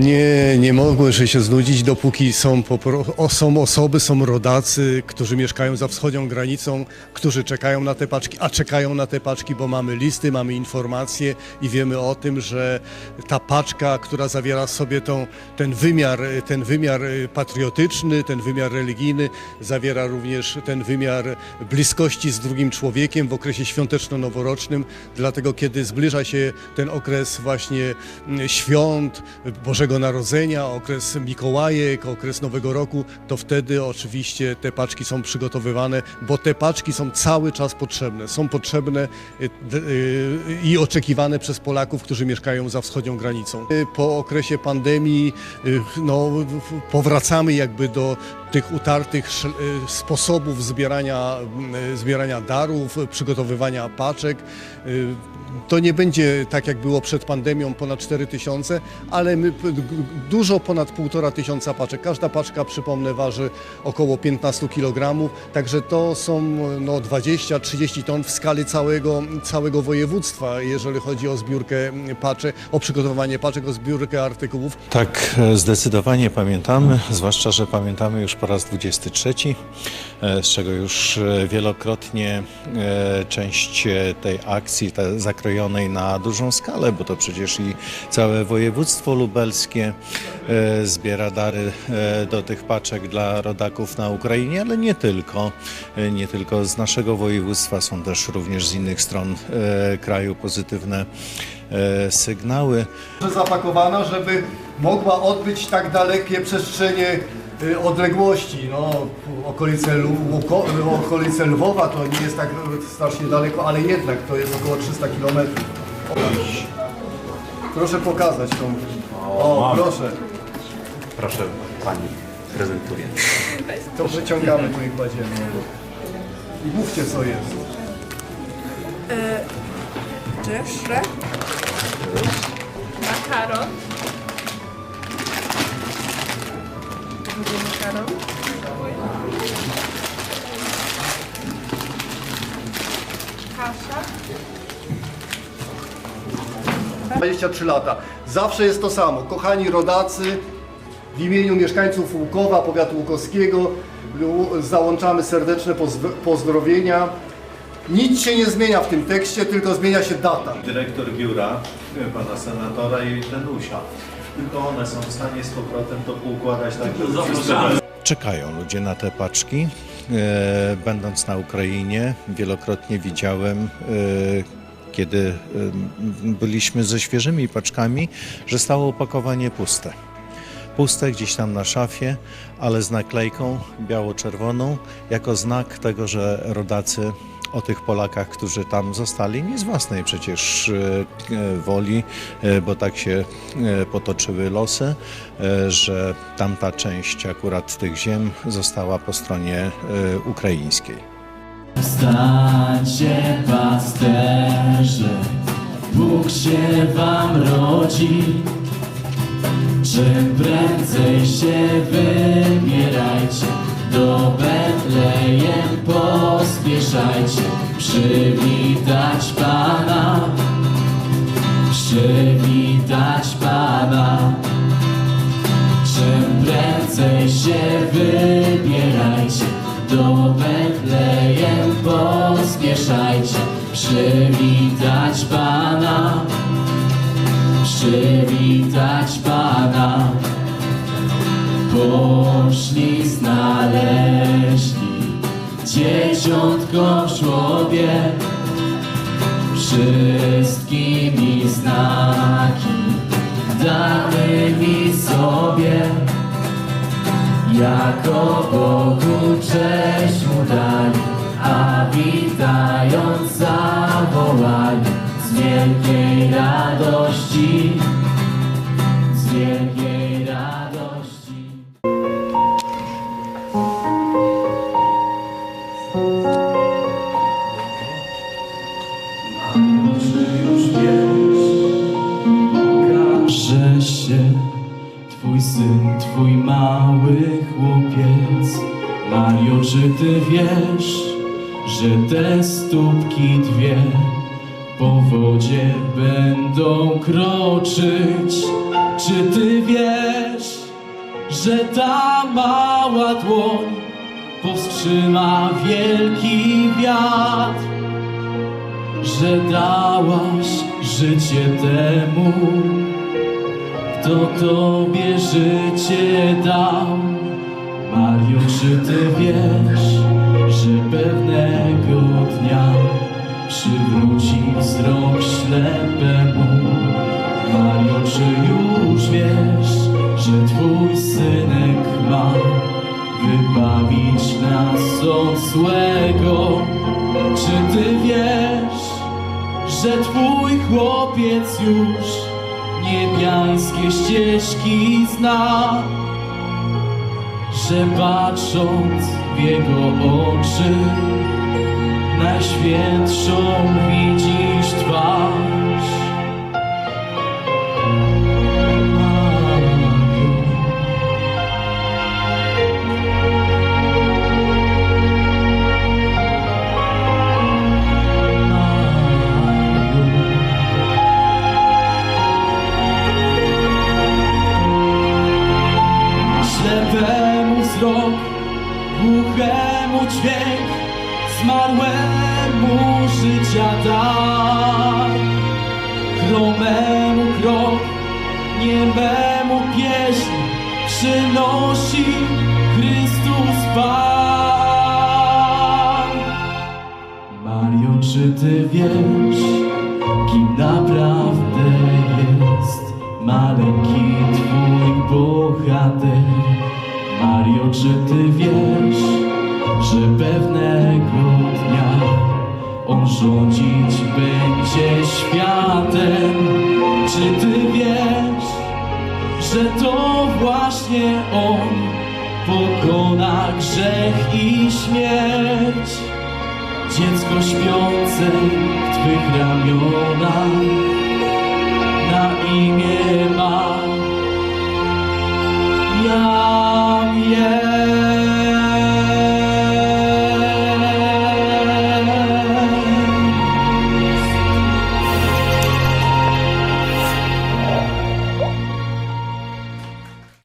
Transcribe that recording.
Nie, nie mogły że się znudzić, dopóki są, są osoby, są rodacy, którzy mieszkają za wschodnią granicą, którzy czekają na te paczki, a czekają na te paczki, bo mamy listy, mamy informacje i wiemy o tym, że ta paczka, która zawiera w sobie tą, ten, wymiar, ten wymiar y, patriotyczny, ten wymiar religijny, zawiera również ten wymiar bliskości z drugim człowiekiem w okresie świąteczno-noworocznym. Dlatego, kiedy zbliża się ten okres właśnie mm, świąt, Bożego Narodzenia, okres Mikołajek, okres Nowego Roku, to wtedy oczywiście te paczki są przygotowywane, bo te paczki są cały czas potrzebne. Są potrzebne y, d- y, i oczekiwane przez Polaków, którzy mieszkają za wschodnią granicą. Y, Po okresie pandemii y, no, powracamy jakby do tych utartych y, sposobów zbierania, y, zbierania darów, przygotowywania paczek. Y, To nie będzie tak, jak było przed pandemią, ponad 4 tysiące, ale my, dużo ponad 1,5 tysiąca paczek. Każda paczka, przypomnę, waży około 15 kg, także to są no, 20-30 ton w skali całego, całego województwa, jeżeli chodzi o zbiórkę mm, paczek, o przygotowanie paczek, o zbiórkę artykułów. Tak, e, zdecydowanie pamiętamy, zwłaszcza, że pamiętamy już po raz 23, e, z czego już e, wielokrotnie e, część tej akcji, zakrojonej na dużą skalę, bo to przecież i całe województwo lubelskie zbiera dary do tych paczek dla rodaków na Ukrainie, ale nie tylko. Nie tylko z naszego województwa, są też również z innych stron kraju pozytywne sygnały. Zapakowana, żeby mogła odbyć tak dalekie przestrzenie odległości. No, okolice, Lu- okolice Lwowa to nie jest tak strasznie daleko, ale jednak to jest około 300 km. Proszę pokazać tą. O, proszę. Proszę pani, prezentuję. To wyciągamy tu i kładziemy. I mówcie co jest. Deszre. Makaron. Drugi makaron. 23 lata. Zawsze jest to samo. Kochani rodacy, w imieniu mieszkańców Łukowa, powiatu łukowskiego, załączamy serdeczne pozdro- pozdrowienia. Nic się nie zmienia w tym tekście, tylko zmienia się data. dyrektor biura e, pana senatora i Danusia. Tylko one są w stanie z powrotem to poukładać tak, wszystko... Czekają ludzie na te paczki. E, będąc na Ukrainie wielokrotnie widziałem, e, kiedy byliśmy ze świeżymi paczkami, że stało opakowanie puste. Puste gdzieś tam na szafie, ale z naklejką biało-czerwoną, jako znak tego, że rodacy o tych Polakach, którzy tam zostali, nie z własnej przecież e, e, woli, e, bo tak się potoczyły losy, że tamta część akurat tych ziem została po stronie ukraińskiej. Stańcie pasterze, Bóg się wam rodzi. Czym prędzej się wybierajcie, do Betlejem pospieszajcie, przywitać Pana, przywitać Pana. Czym prędzej się wybierajcie, do Betlejem pospieszajcie, przywitać Pana, przywitać Pana. Poszli, znaleźli dzieciątko w żłobie, wszystkimi znaki danymi sobie. Jako Bogu cześć mu dali, a witając zawołali z wielkiej radości, z wielkiej Czy ty wiesz, że te stópki dwie Po wodzie będą kroczyć Czy ty wiesz, że ta mała dłoń powstrzyma wielki wiatr? Że dałaś życie temu, kto tobie życie dał. Mario, czy ty wiesz, że pewnego dnia przywróci wzrok ślepemu? Mario, czy już wiesz, że twój synek ma wybawić nas od złego? Czy ty wiesz, że twój chłopiec już niebiańskie ścieżki zna? Że patrząc w jego oczy najświętszą widzisz twarz. Głuchemu dźwięk, zmarłemu życia dar. Chromemu krok, niememu pieśń przynosi Chrystus Pan. Mario, czy ty wiesz, Mario, czy ty wiesz, że pewnego dnia on rządzić będzie światem? Czy ty wiesz, że to właśnie on pokona grzech i śmierć? Dziecko śpiące w Twych ramionach na imię